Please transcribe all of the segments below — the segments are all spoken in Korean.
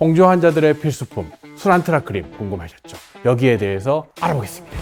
홍조 환자들의 필수품 수란트라 크림 궁금하셨죠? 여기에 대해서 알아보겠습니다.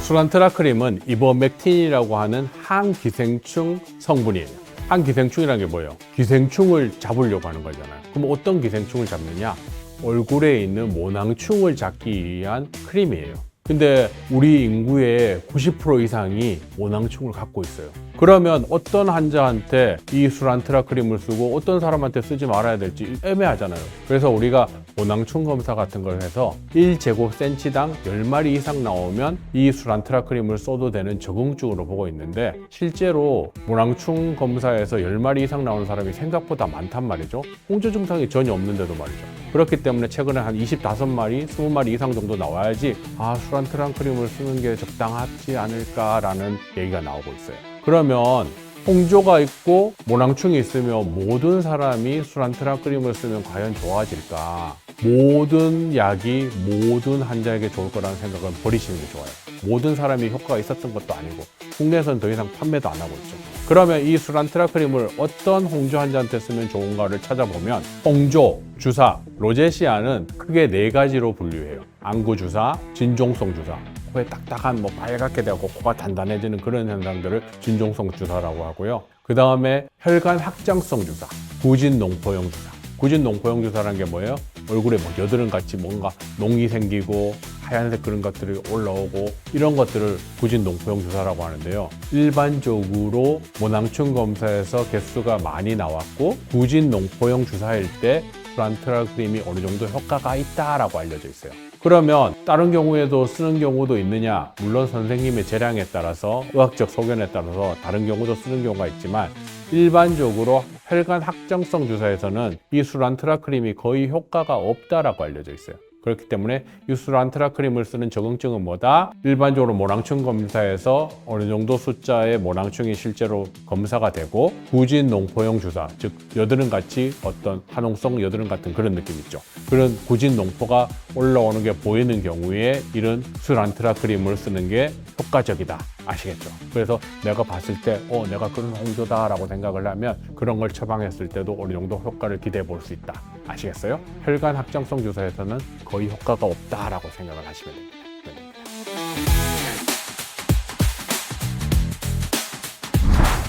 수란트라 크림은 이버맥틴이라고 하는 항기생충 성분이에요. 항기생충이라는 게 뭐예요? 기생충을 잡으려고 하는 거잖아요. 그럼 어떤 기생충을 잡느냐? 얼굴에 있는 모낭충을 잡기 위한 크림이에요. 근데 우리 인구의 90% 이상이 모낭충을 갖고 있어요. 그러면 어떤 환자한테 이 수란트라 크림을 쓰고 어떤 사람한테 쓰지 말아야 될지 애매하잖아요. 그래서 우리가 모낭충 검사 같은 걸 해서 1제곱센치당 10마리 이상 나오면 이 수란트라 크림을 써도 되는 적응증으로 보고 있는데 실제로 모낭충 검사에서 10마리 이상 나오는 사람이 생각보다 많단 말이죠. 홍조 증상이 전혀 없는데도 말이죠. 그렇기 때문에 최근에 한 25마리, 20마리 이상 정도 나와야지 아, 수란트라 크림을 쓰는 게 적당하지 않을까라는 얘기가 나오고 있어요. 그러면 홍조가 있고 모낭충이 있으면 모든 사람이 수란트라 크림을 쓰면 과연 좋아질까? 모든 약이 모든 환자에게 좋을 거라는 생각은 버리시는 게 좋아요. 모든 사람이 효과가 있었던 것도 아니고 국내에서는 더 이상 판매도 안 하고 있죠. 그러면 이 수란트라 크림을 어떤 홍조 환자한테 쓰면 좋은가를 찾아보면 홍조, 주사, 로제시아는 크게 네 가지로 분류해요. 안구 주사, 진종성 주사, 코에 딱딱한 뭐 빨갛게 되고 코가 단단해지는 그런 현상들을 진종성 주사라고 하고요. 그 다음에 혈관 확장성 주사, 구진 농포용 주사. 구진 농포용 주사라는 게 뭐예요? 얼굴에 뭐 여드름 같이 뭔가 농이 생기고 하얀색 그런 것들이 올라오고 이런 것들을 구진 농포용 주사라고 하는데요. 일반적으로 모낭충 검사에서 개수가 많이 나왔고 구진 농포용 주사일 때프 란트라 크림이 어느 정도 효과가 있다라고 알려져 있어요. 그러면 다른 경우에도 쓰는 경우도 있느냐? 물론 선생님의 재량에 따라서 의학적 소견에 따라서 다른 경우도 쓰는 경우가 있지만 일반적으로 혈관 확장성 주사에서는 이 수란트라 크림이 거의 효과가 없다라고 알려져 있어요. 그렇기 때문에 이 수란트라 크림을 쓰는 적응증은 뭐다? 일반적으로 모낭충 검사에서 어느 정도 숫자의 모낭충이 실제로 검사가 되고 구진 농포용 주사, 즉 여드름 같이 어떤 화농성 여드름 같은 그런 느낌 있죠. 그런 구진 농포가 올라오는 게 보이는 경우에 이런 수란트라 크림을 쓰는 게 효과적이다. 아시겠죠? 그래서 내가 봤을 때, 어, 내가 그런 홍조다라고 생각을 하면 그런 걸 처방했을 때도 어느 정도 효과를 기대해 볼 수 있다. 아시겠어요? 혈관 확장성 주사에서는 거의 효과가 없다라고 생각을 하시면 됩니다. 네.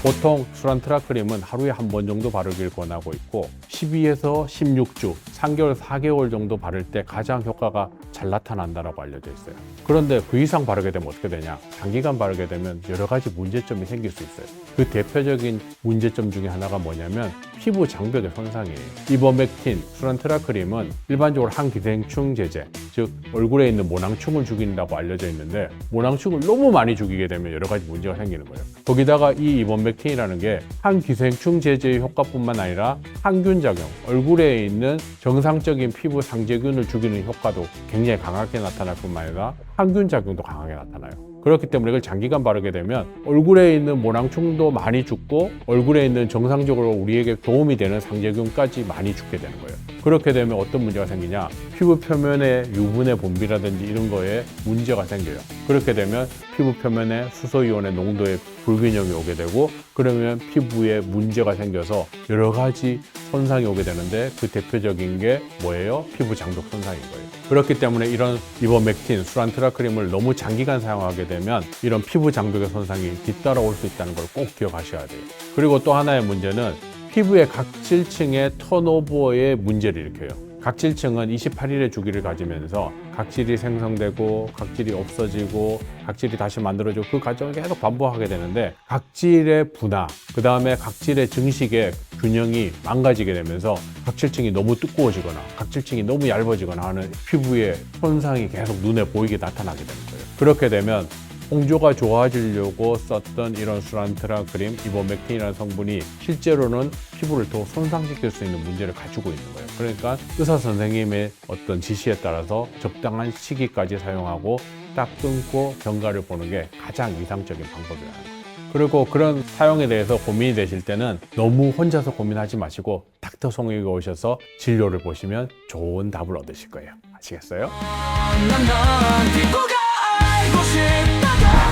보통 수란트라 크림은 하루에 한 번 정도 바르길 권하고 있고 12에서 16주, 3개월, 4개월 정도 바를 때 가장 효과가 잘 나타난다라고 알려져 있어요. 그런데 그 이상 바르게 되면 어떻게 되냐? 장기간 바르게 되면 여러 가지 문제점이 생길 수 있어요. 그 대표적인 문제점 중에 하나가 뭐냐면 피부 장벽의 손상이에요. 이버맥틴, 수란트라 크림은 일반적으로 항기생충 제제, 즉 얼굴에 있는 모낭충을 죽인다고 알려져 있는데 모낭충을 너무 많이 죽이게 되면 여러 가지 문제가 생기는 거예요. 거기다가 이 이버맥틴이라는 게 항기생충 제제의 효과뿐만 아니라 항균 작용, 얼굴에 있는 정상적인 피부 상재균을 죽이는 효과도 굉장히 강하게 나타날 뿐만 아니라 항균 작용도 강하게 나타나요. 그렇기 때문에 이걸 장기간 바르게 되면 얼굴에 있는 모낭충도 많이 죽고 얼굴에 있는 정상적으로 우리에게 도움이 되는 상재균까지 많이 죽게 되는 거예요. 그렇게 되면 어떤 문제가 생기냐? 피부 표면의 유분의 분비라든지 이런 거에 문제가 생겨요. 그렇게 되면 피부 표면에 수소이온의 농도에 불균형이 오게 되고 그러면 피부에 문제가 생겨서 여러 가지 손상이 오게 되는데 그 대표적인 게 뭐예요? 피부 장벽 손상인 거예요. 그렇기 때문에 이런 이버맥틴, 수란트라 크림을 너무 장기간 사용하게 되면 이런 피부 장벽의 손상이 뒤따라올 수 있다는 걸 꼭 기억하셔야 돼요. 그리고 또 하나의 문제는 피부의 각질층의 턴오버에 문제를 일으켜요. 각질층은 28일의 주기를 가지면서 각질이 생성되고 각질이 없어지고 각질이 다시 만들어지고 그 과정을 계속 반복하게 되는데 각질의 분화, 그 다음에 각질의 증식의 균형이 망가지게 되면서 각질층이 너무 두꺼워지거나 각질층이 너무 얇아지거나 하는 피부의 손상이 계속 눈에 보이게 나타나게 되는 거예요. 그렇게 되면 홍조가 좋아지려고 썼던 이런 수란트라 크림, 이버맥틴이라는 성분이 실제로는 피부를 더 손상시킬 수 있는 문제를 가지고 있는 거예요. 그러니까 의사 선생님의 어떤 지시에 따라서 적당한 시기까지 사용하고 딱 끊고 경과를 보는 게 가장 이상적인 방법이라는 거예요. 그리고 그런 사용에 대해서 고민이 되실 때는 너무 혼자서 고민하지 마시고 닥터 송에게 오셔서 진료를 보시면 좋은 답을 얻으실 거예요. 아시겠어요?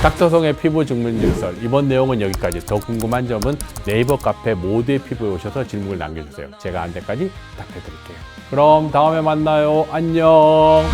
닥터송의 피부 증명 질설 이번 내용은 여기까지. 더 궁금한 점은 네이버 카페 모두의 피부에 오셔서 질문을 남겨주세요. 제가 한 데까지 답해드릴게요. 그럼 다음에 만나요. 안녕.